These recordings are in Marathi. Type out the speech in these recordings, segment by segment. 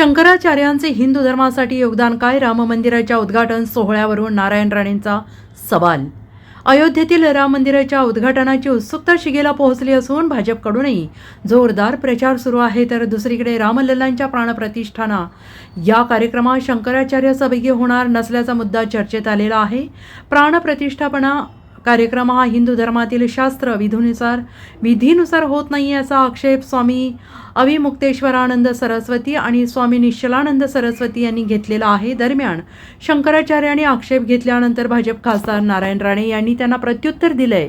शंकराचार्यांचे हिंदू धर्मासाठी योगदान काय? राम मंदिराच्या उद्घाटन सोहळ्यावरून नारायण राणेंचा सवाल. अयोध्येतील राम मंदिराच्या उद्घाटनाची उत्सुकता शिगेला पोहोचली असून भाजपकडूनही जोरदार प्रचार सुरू आहे. तर दुसरीकडे रामलल्लांच्या प्राणप्रतिष्ठाना. या कार्यक्रमात शंकराचार्य सहभागी होणार नसल्याचा मुद्दा चर्चेत आलेला आहे. प्राणप्रतिष्ठापना कार्यक्रम हा हिंदू धर्मातील शास्त्र विधीनुसार विधीनुसार होत नाही याचा आक्षेप स्वामी अविमुक्तेश्वरानंद सरस्वती आणि स्वामी निश्चलानंद सरस्वती यांनी घेतलेला आहे. दरम्यान शंकराचार्यांनी आक्षेप घेतल्यानंतर भाजप खासदार नारायण राणे यांनी त्यांना प्रत्युत्तर दिलंय.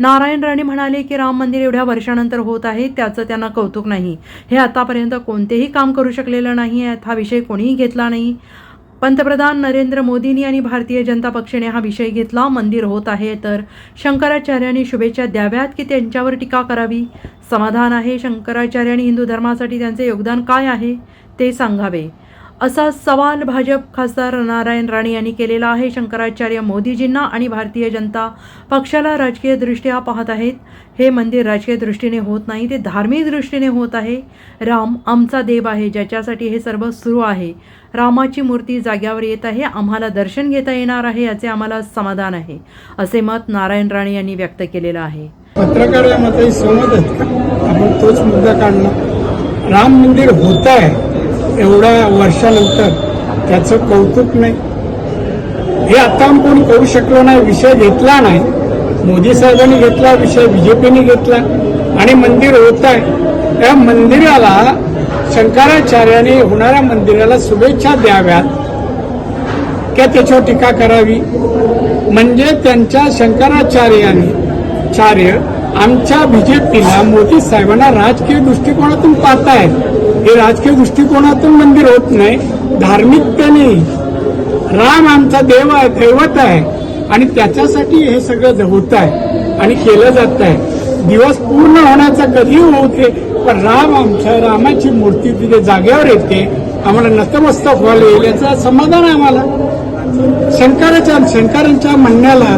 नारायण राणे म्हणाले की राम मंदिर एवढ्या वर्षानंतर होत आहे त्याचं त्यांना कौतुक नाही. हे आतापर्यंत कोणतेही काम करू शकलेलं नाही हा विषय कोणीही घेतला नाही. पंतप्रधान नरेंद्र मोदींनी आणि भारतीय जनता पक्षाने हा विषय घेतला. मंदिर होत आहे तर शंकराचार्यांनी शुभेच्छा द्याव्यात की त्यांच्यावर टीका करावी? समाधान आहे शंकराचार्यांनी हिंदू धर्मासाठी त्यांचे योगदान काय आहे ते सांगावे. असा सवाल भाजप खासदार नारायण राणे यांनी केलेला आहे. शंकराचार्य मोदीजींना आणि भारतीय जनता पक्षाला राजकीयदृष्ट्या पाहत आहेत. हे मंदिर राजकीय दृष्टीने होत नाही ते धार्मिक दृष्टीने होत आहे. राम आमचा देव आहे ज्याच्यासाठी हे सर्व सुरू आहे. रामाची मूर्ती जाग्यावर येत आहे आम्हाला दर्शन घेता येणार आहे याचे आम्हाला समाधान आहे असे मत नारायण राणे यांनी व्यक्त केलेलं आहे. पत्रकार या मताशी सहमत आपण तोच मुद्दा काढणार. राम मंदिर होत आहे. एवढ्या वर्षानंतर त्याचं कौतुक नाही. हे आता कोणी करू शकलो नाही विषय घेतला नाही. मोदी साहेबांनी घेतला विषय बीजेपीने घेतला आणि मंदिर होत आहे त्या मंदिराला शंकराचार्याने होणाऱ्या मंदिराला शुभेच्छा द्याव्यात. किंवा त्याच्यावर टीका करावी? म्हणजे त्यांच्या शंकराचार्याने चार्य आमच्या बीजेपीला मोदी साहेबांना राजकीय दृष्टिकोनातून पाहतायत हे राजकीय दृष्टिकोनातून मंदिर होत नाही. धार्मिकतेने राम आमचा देव आहे दैवत आहे. आणि त्याच्यासाठी हे सगळं होत आहे आणि केलं जात आहे. दिवस पूर्ण होण्याचा कधी होऊ दे पण राम आमच्या रामाची मूर्ती तिथे जागेवर येते. आम्हाला नतमस्तक व्हायला येईल याचं समाधान आहे आम्हाला. शंकराच्या शंकरांच्या म्हणण्याला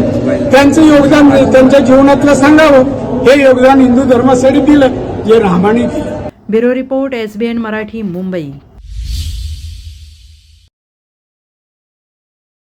त्यांचं योगदान त्यांच्या जीवनातलं सांगावं. हे योगदान हिंदू धर्मासाठी दिलं जे रामाने दिलं. Bureau report S B N Marathi Mumbai.